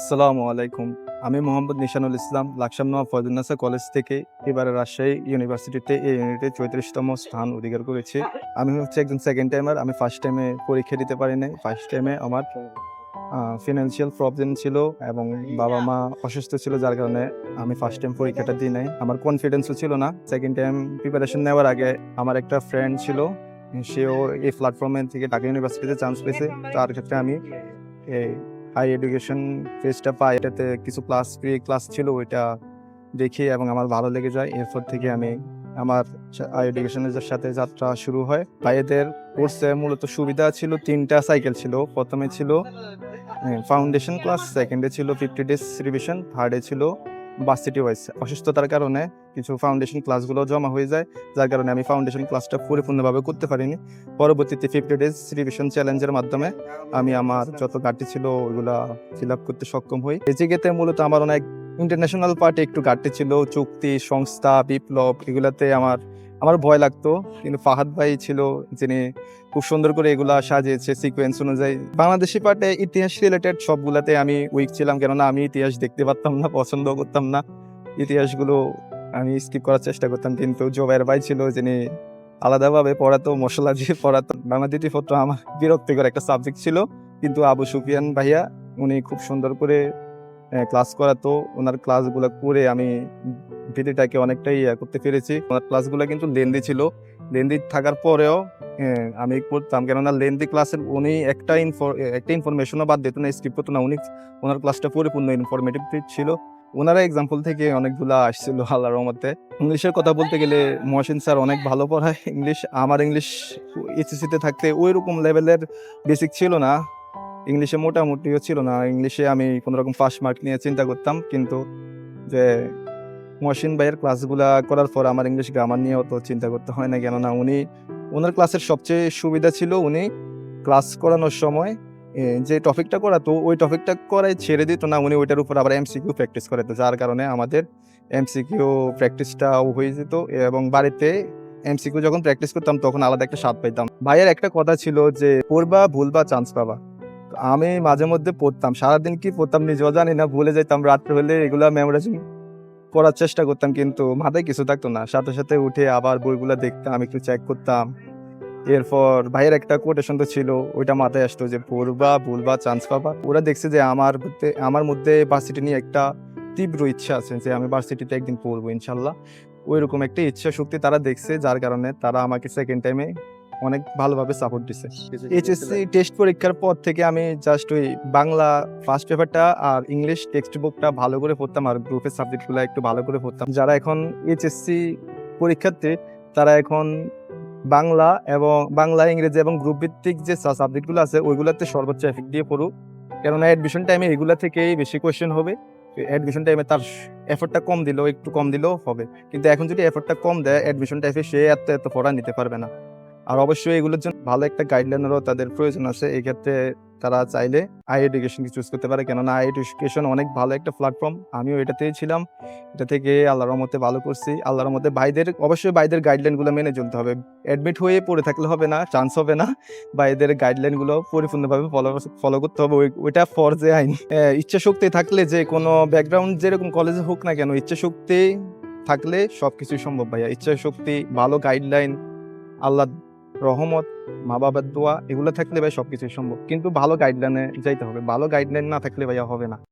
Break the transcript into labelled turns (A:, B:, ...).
A: আসসালামু আলাইকুম। আমি মোহাম্মদ নিশানুল ইসলাম লাকসাম ফয়জুন্নাসা কলেজ থেকে এবারে রাজশাহী ইউনিভার্সিটিতে এই ইউনিটে চৌত্রিশতম স্থান অধিকার করেছি। আমি হচ্ছে একজন সেকেন্ড টাইমার আমি ফার্স্ট টাইমে পরীক্ষা দিতে পারি নাই। ফার্স্ট টাইমে আমার ফিনান্সিয়াল প্রবলেম ছিল এবং বাবা মা অসুস্থ ছিল, যার কারণে আমি ফার্স্ট টাইম পরীক্ষাটা দিই নাই। আমার কনফিডেন্সও ছিল না। সেকেন্ড টাইম প্রিপারেশন নেওয়ার আগে আমার একটা ফ্রেন্ড ছিল, সেও এই প্ল্যাটফর্মে থেকে ঢাকা ইউনিভার্সিটিতে চান্স পেয়েছে। তার ক্ষেত্রে আমি এই হাই এডুকেশন ফেজটা পাই, এটাতে কিছু ক্লাস ফ্রি ক্লাস ছিল, ওইটা দেখি এবং আমার ভালো লেগে যায়। এরপর থেকে আমি আমার হাই এডুকেশনের সাথে যাত্রা শুরু হয়। ভাইয়েদের কোর্সে মূলত সুবিধা ছিল, তিনটা সাইকেল ছিল। প্রথমে ছিল ফাউন্ডেশন ক্লাস সেকেন্ডে ছিল ফিফটি ডেজ রিভিশন থার্ডে ছিল বাসিটি ওয়াইজ অসুস্থতার কারণে কিছু ফাউন্ডেশন ক্লাসগুলো জমা হয়ে যায়, যার কারণে আমি ফাউন্ডেশন ক্লাসটা পরিপূর্ণভাবে করতে পারিনি। পরবর্তীতে ফিফটি ডেজ রিভিশন চ্যালেঞ্জের মাধ্যমে আমি আমার যত ঘাটতি ছিল ওইগুলা ফিল আপ করতে সক্ষম হই। এজিকেতে মূলত আমার অনেক ইন্টারন্যাশনাল পার্টে একটু ঘাটতি ছিল, চুক্তি, সংস্থা, বিপ্লব, এগুলাতে আমার আমার ভয় লাগতো, কিন্তু ফাহাদ ভাই ছিল যিনি খুব সুন্দর করে এগুলা সাজিয়েছে সিকোয়েন্স অনুযায়ী। বাংলাদেশি পার্টে ইতিহাস রিলেটেড সবগুলাতে আমি উইক ছিলাম, কেননা আমি ইতিহাস দেখতে পারতাম না, পছন্দ করতাম না। ইতিহাসগুলো আমি স্কিপ করার চেষ্টা করতাম, কিন্তু জোবাইর ভাই ছিল যিনি আলাদাভাবে পড়াতো, মশলা দিয়ে পড়াতো। বাংলা পত্র আমার বিরক্তিকর একটা সাবজেক্ট ছিল, কিন্তু আবু সুফিয়ান ভাইয়া উনি খুব সুন্দর করে ক্লাস করাতো। ওনার ক্লাসগুলো করে আমি ভিডিওটাকে অনেকটাই ইয়া করতে পেরেছি। ওনার ক্লাসগুলো কিন্তু লেন্দি ছিল। লেন্দি থাকার পরেও আহ, আমি করতাম কেননা লেন্দি ক্লাসের উনি একটা একটা ইনফরমেশনও বাদ দিত না স্কিপ করতো না উনি ওনার ক্লাসটা পরিপূর্ণ ইনফরমেটিভ ছিল। ওনারা এক্সাম্পল থেকে অনেকগুলা আসছিল আল্লাহর রহমতে। ইংলিশের কথা বলতে গেলে মহসিন স্যার অনেক ভালো পড়ায়। ইংলিশ আমার ইংলিশ এইচএসিতে থাকতে ওই রকম লেভেলের বেসিক ছিল না। ইংলিশে মোটামুটিও ছিল না। ইংলিশে আমি কোনো রকম ফার্স্ট মার্ক নিয়ে চিন্তা করতাম। কিন্তু যে মহসিন ভাইয়ের ক্লাসগুলা করার পর আমার ইংলিশ গ্রামার নিয়ে অত চিন্তা করতে হয় না, কেননা উনি ওনার ক্লাসের সবচেয়ে সুবিধা ছিল উনি ক্লাস করানোর সময় যে টপিকটা করাতো, ওই টপিকটা করাই ছেড়ে দিত না, উনি ওইটার উপর আবার এমসিকিউ প্র্যাকটিস করাতো, যার কারণে আমাদের এমসিকিউ প্র্যাকটিসটাও হয়ে যেত এবং বাড়িতে এমসিকিউ যখন প্র্যাকটিস করতাম তখন আলাদা একটা স্বাদ পাইতাম। ভাইয়ের একটা কথা ছিল যে, পড়বা, ভুলবা চান্স পাবা। আমি মাঝে মধ্যে পড়তাম, সারাদিন কি পড়তাম নিজেও জানি না, ভুলে যেতাম রাত্রে হলে এগুলা মেমোরাইজিং করার চেষ্টা করতাম, কিন্তু মাথায় কিছু থাকতো না। সাথে সাথে উঠে আবার বইগুলো দেখতাম, একটু চেক করতাম। এরপর ভাইয়ের একটা কোটেশন তো ছিল, ওইটা মাথায় আসতো যে পড়বা ভুলবা চান্স পাবা। ওরা দেখছে যে, আমার আমার মধ্যে ভার্সিটি নিয়ে একটা তীব্র ইচ্ছা আছে যে, আমি ভার্সিটিতে একদিন পড়ব, ইনশাল্লাহ। ওই রকম একটা ইচ্ছা শক্তি তারা দেখছে, যার কারণে তারা আমাকে সেকেন্ড টাইমে অনেক ভালোভাবে সাপোর্ট দিছে। এইচএসসি টেস্ট পরীক্ষার পর থেকে আমি জাস্ট ওই বাংলা ফার্স্ট পেপারটা আর ইংলিশ টেক্সট বুকটা ভালো করে পড়তাম আর গ্রুপের সাবজেক্টগুলো একটু ভালো করে পড়তাম। যারা এখন এইচএসসি পরীক্ষার্থী তারা এখন বাংলা এবং বাংলা ইংরেজি এবং গ্রুপ ভিত্তিক যে সাবজেক্টগুলো আছে ওইগুলোতে সর্বোচ্চ এফেক্ট দিয়ে পড়ুক। কেননা অ্যাডমিশন টাইমে এগুলা থেকেই বেশি কোয়েশ্চেন হবে। অ্যাডমিশন টাইমে তার এফোর্টটা কম দিলেও একটু কম দিলেও হবে। কিন্তু এখন যদি এফোর্টটা কম দেয় অ্যাডমিশন টাইমে সে এত এত পড়া নিতে পারবে না। আর অবশ্যই এগুলোর জন্য ভালো একটা গাইডলাইনেরও তাদের প্রয়োজন আছে। এই ক্ষেত্রে তারা চাইলে আই এডুকেশন চুজ করতে পারে। কেননা আই এডুকেশন অনেক ভালো একটা প্ল্যাটফর্ম আমিও এটাতেই ছিলাম। এটা থেকে আল্লাহর মতে ভালো করছি। আল্লাহর মতে ভাইদের, অবশ্যই ভাইদের গাইডলাইনগুলো মেনে চলতে হবে। অ্যাডমিট হয়ে পড়ে থাকলে হবে না চান্স হবে না। ভাইদের গাইডলাইনগুলো পরিপূর্ণভাবে ফলো ফলো করতে হবে। ওই- ফর ফরজে আইন। ইচ্ছা শক্তি থাকলে যে কোনো ব্যাকগ্রাউন্ড যেরকম কলেজে হোক না কেন ইচ্ছা শক্তি থাকলে সব কিছুই সম্ভব ভাইয়া। ইচ্ছা শক্তি ভালো গাইডলাইন আল্লাহ রহমত মা বাবার দোয়া, এগুলো থাকলে ভাই সবকিছুই সম্ভব। কিন্তু ভালো গাইডলাইনে যাইতে হবে। ভালো গাইডলাইন না থাকলে ভাইয়া হবে না।